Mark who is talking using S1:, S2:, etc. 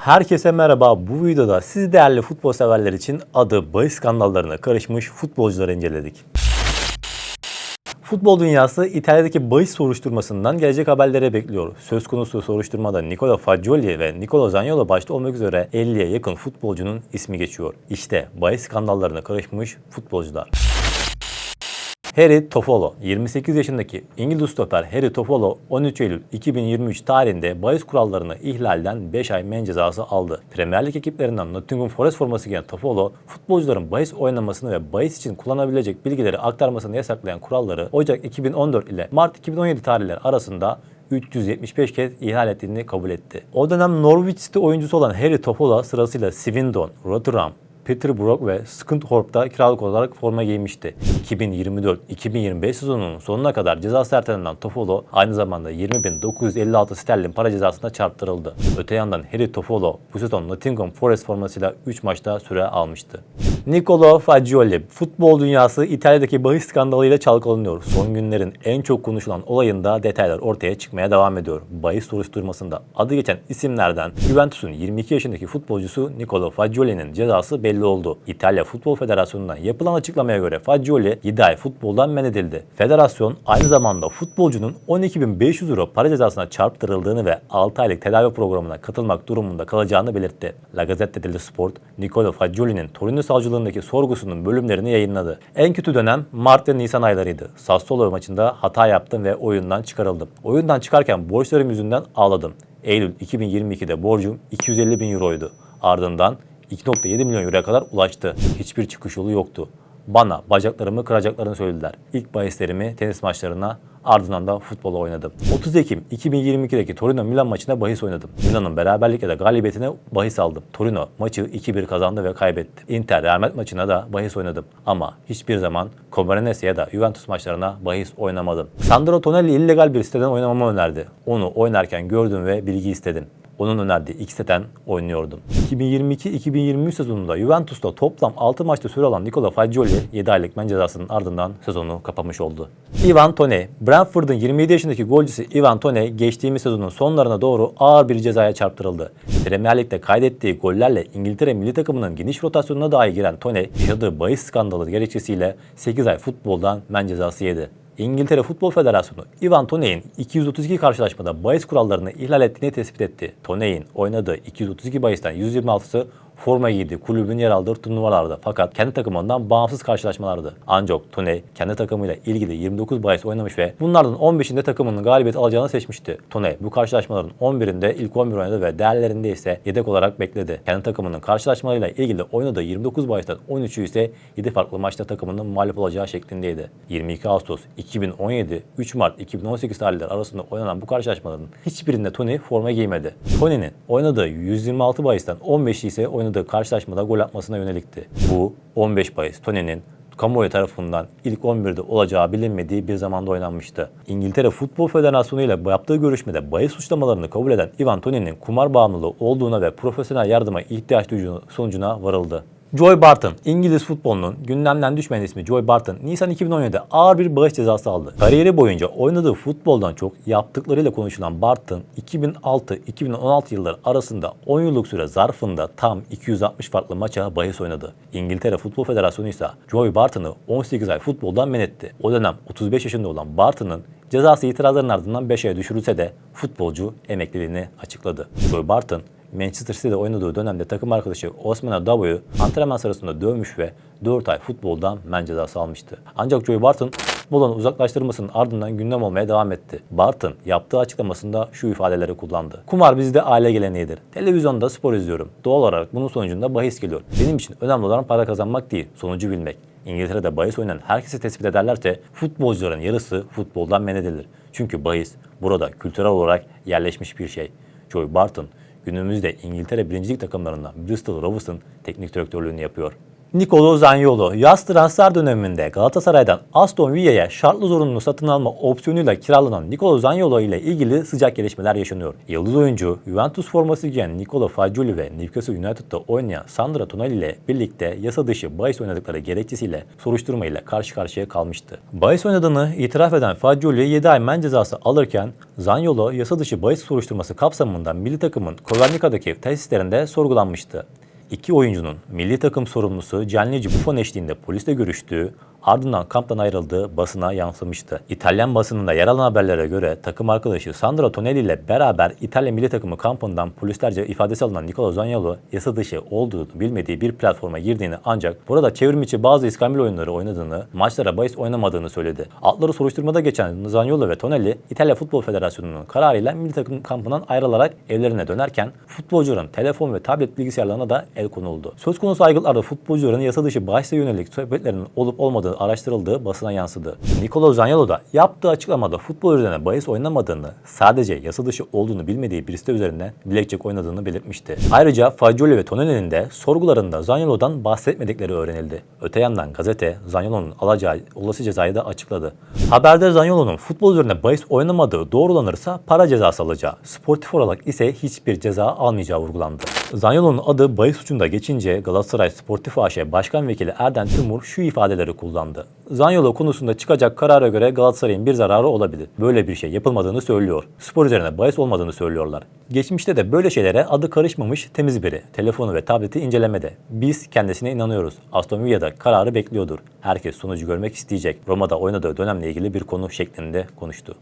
S1: Herkese merhaba. Bu videoda siz değerli futbol severler için adı bahis skandallarına karışmış futbolcuları inceledik. Futbol dünyası İtalya'daki bahis soruşturmasından gelecek haberlere bekliyor. Söz konusu soruşturmada Nicola Fagioli ve Nicola Zaniolo başta olmak üzere 50'ye yakın futbolcunun ismi geçiyor. İşte bahis skandallarına karışmış futbolcular. Harry Toffolo, 28 yaşındaki İngiliz stoper Harry Toffolo 13 Eylül 2023 tarihinde bahis kurallarını ihlalden 5 ay men cezası aldı. Premier Lig ekiplerinden Nottingham Forest forması giyen Toffolo, futbolcuların bahis oynamasını ve bahis için kullanabilecek bilgileri aktarmasını yasaklayan kuralları Ocak 2014 ile Mart 2017 tarihleri arasında 375 kez ihlal ettiğini kabul etti. O dönem Norwich City oyuncusu olan Harry Toffolo sırasıyla Swindon, Rotherham, Peterborough ve Scunthorpe'da kiralık olarak forma giymişti. 2024-2025 sezonunun sonuna kadar cezası ertelenen Toffolo aynı zamanda 20.956 sterlin para cezasına çarptırıldı. Öte yandan Harry Toffolo bu sezon Nottingham Forest formasıyla 3 maçta süre almıştı. Nicolo Fagioli, futbol dünyası İtalya'daki bahis skandalıyla çalkalanıyor. Son günlerin en çok konuşulan olayında detaylar ortaya çıkmaya devam ediyor. Bahis soruşturmasında adı geçen isimlerden Juventus'un 22 yaşındaki futbolcusu Nicolo Fagioli'nin cezası belli oldu. İtalya Futbol Federasyonu'ndan yapılan açıklamaya göre Fagioli 7 ay futboldan men edildi. Federasyon aynı zamanda futbolcunun 12.500 euro para cezasına çarptırıldığını ve 6 aylık tedavi programına katılmak durumunda kalacağını belirtti. La Gazzetta dello Sport, Nicolo Fagioli'nin Torino savcılığındaki sorgusunun bölümlerini yayınladı. En kötü dönem Mart ve Nisan aylarıydı. Sassuolo maçında hata yaptım ve oyundan çıkarıldım. Oyundan çıkarken borçlarım yüzünden ağladım. Eylül 2022'de borcum 250 bin euroydu. Ardından 2.7 milyon euroya kadar ulaştı. Hiçbir çıkış yolu yoktu. Bana bacaklarımı kıracaklarını söylediler. İlk bahislerimi tenis maçlarına ardından da futbola oynadım. 30 Ekim 2022'deki Torino Milan maçına bahis oynadım. Milan'ın beraberlik ya da galibiyetine bahis aldım. Torino maçı 2-1 kazandı ve kaybetti. Inter Real Madrid maçına da bahis oynadım. Ama hiçbir zaman Comarenese ya da Juventus maçlarına bahis oynamadım. Sandro Tonelli illegal bir siteden oynamamı önerdi. Onu oynarken gördüm ve bilgi istedim. Onun önerdiği seten oynuyordum. 2022-2023 sezonunda Juventus'ta toplam 6 maçta süre alan Nicola Fagioli 7 aylık men cezasının ardından sezonu kapamış oldu. Ivan Toney, Brentford'un 27 yaşındaki golcüsü Ivan Toney geçtiğimiz sezonun sonlarına doğru ağır bir cezaya çarptırıldı. Premier Lig'de kaydettiği gollerle İngiltere milli takımının geniş rotasyonuna dahi giren Toney, yaşadığı bahis skandalı gerekçesiyle 8 ay futboldan men cezası yedi. İngiltere Futbol Federasyonu Ivan Toney'in 232 karşılaşmada bahis kurallarını ihlal ettiğini tespit etti. Toney'in oynadığı 232 bahisten 126'sı forma giydi kulübün yer aldığı turnuvalarda fakat kendi takımından bağımsız karşılaşmalardı. Ancak Toney kendi takımıyla ilgili 29 bahis oynamış ve bunlardan 15'inde takımının galibiyet alacağını seçmişti. Toney bu karşılaşmaların 11'inde ilk 11 oynadı ve değerlerinde ise yedek olarak bekledi. Kendi takımının karşılaşmalarıyla ilgili oynadığı 29 bahisten 13'ü ise 7 farklı maçta takımının mağlup olacağı şeklindeydi. 22 Ağustos 2017, 3 Mart 2018 tarihleri arasında oynanan bu karşılaşmaların hiçbirinde Tony forma giymedi. Tony'nin oynadığı 126 bahisten 15'i ise oynadığı karşılaşmada gol atmasına yönelikti. Bu 15 bahis Tony'nin kamuoyu tarafından ilk 11'de olacağı bilinmediği bir zamanda oynanmıştı. İngiltere Futbol Federasyonu ile yaptığı görüşmede bahis suçlamalarını kabul eden Ivan Toney'nin kumar bağımlılığı olduğuna ve profesyonel yardıma ihtiyaç duyduğu sonucuna varıldı. Joy Barton, İngiliz futbolunun gündemden düşmeyen ismi Joy Barton, Nisan 2017'de ağır bir bağış cezası aldı. Kariyeri boyunca oynadığı futboldan çok yaptıklarıyla konuşulan Barton, 2006-2016 yılları arasında 10 yıllık süre zarfında tam 260 farklı maça bahis oynadı. İngiltere Futbol Federasyonu ise Joy Barton'ı 18 ay futboldan men etti. O dönem 35 yaşında olan Barton'ın cezası itirazların ardından 5 aya düşürülse de futbolcu emekliliğini açıkladı. Joy Barton, Manchester City'de oynadığı dönemde takım arkadaşı Osman Dabo'yu antrenman sırasında dövmüş ve 4 ay futboldan men cezası almıştı. Ancak Joey Barton futboldan uzaklaştırmasının ardından gündem olmaya devam etti. Barton yaptığı açıklamasında şu ifadeleri kullandı. Kumar bizde aile geleneğidir. Televizyonda spor izliyorum. Doğal olarak bunun sonucunda bahis geliyor. Benim için önemli olan para kazanmak değil, sonucu bilmek. İngiltere'de bahis oynayan herkesi tespit ederlerse futbolcuların yarısı futboldan men edilir. Çünkü bahis burada kültürel olarak yerleşmiş bir şey. Joey Barton günümüzde İngiltere birincilik takımlarından Bristol Rovers'ın teknik direktörlüğünü yapıyor. Nicolo Zaniolo yaz transfer döneminde Galatasaray'dan Aston Villa'ya şartlı zorunlu satın alma opsiyonuyla kiralanan Nicolo Zaniolo ile ilgili sıcak gelişmeler yaşanıyor. Yıldız oyuncu Juventus forması giyen Nicolo Fagioli ve Newcastle United'da oynayan Sandra Tonali ile birlikte yasa dışı bahis oynadıkları gerekçesiyle soruşturma ile karşı karşıya kalmıştı. Bahis oynadığını itiraf eden Fagioli 7 ay men cezası alırken Zaniolo yasa dışı bahis soruşturması kapsamında milli takımın Kovernika'daki tesislerinde sorgulanmıştı. İki oyuncunun milli takım sorumlusu Gianluigi Buffon eşliğinde polisle görüştüğü, ardından kamptan ayrıldığı basına yansımıştı. İtalyan basınında yer alan haberlere göre takım arkadaşı Sandro Tonelli ile beraber İtalya milli takımı kampından polislerce ifadesi alınan Nicola Zaniolo yasa dışı olduğunu bilmediği bir platforma girdiğini ancak burada çevrim içi bazı iskambil oyunları oynadığını, maçlara bahis oynamadığını söyledi. Altları soruşturmada geçen Zaniolo ve Tonelli İtalya Futbol Federasyonu'nun kararıyla milli takım kampından ayrılarak evlerine dönerken futbolcuların telefon ve tablet bilgisayarlarına da el konuldu. Söz konusu aygıtlarda futbolcuların yasa dışı bahise yönelik sohbetlerinin olup olmadığı araştırıldığı basına yansıdı. Nicolo Zaniolo da yaptığı açıklamada futbol üzerine bahis oynamadığını, sadece yasa dışı olduğunu bilmediği bir site üzerine blackjack oynadığını belirtmişti. Ayrıca Fagioli ve Tonelli'nin de sorgularında Zaniolo'dan bahsetmedikleri öğrenildi. Öte yandan gazete Zaniolo'nun alacağı olası cezayı da açıkladı. Haberde Zaniolo'nun futbol üzerine bahis oynamadığı doğrulanırsa para cezası alacağı, sportif olarak ise hiçbir ceza almayacağı vurgulandı. Zaniolo'nun adı bahis suçunda geçince Galatasaray Sportif AŞ Başkan Vekili Erden Timur şu ifadeleri kullandı. Zaniolo konusunda çıkacak karara göre Galatasaray'ın bir zararı olabilir. Böyle bir şey yapılmadığını söylüyor. Spor üzerine bahis olmadığını söylüyorlar. Geçmişte de böyle şeylere adı karışmamış temiz biri. Telefonu ve tableti incelemede. Biz kendisine inanıyoruz. Aston Villa'da kararı bekliyordur. Herkes sonucu görmek isteyecek. Roma'da oynadığı dönemle ilgili bir konu şeklinde konuştu.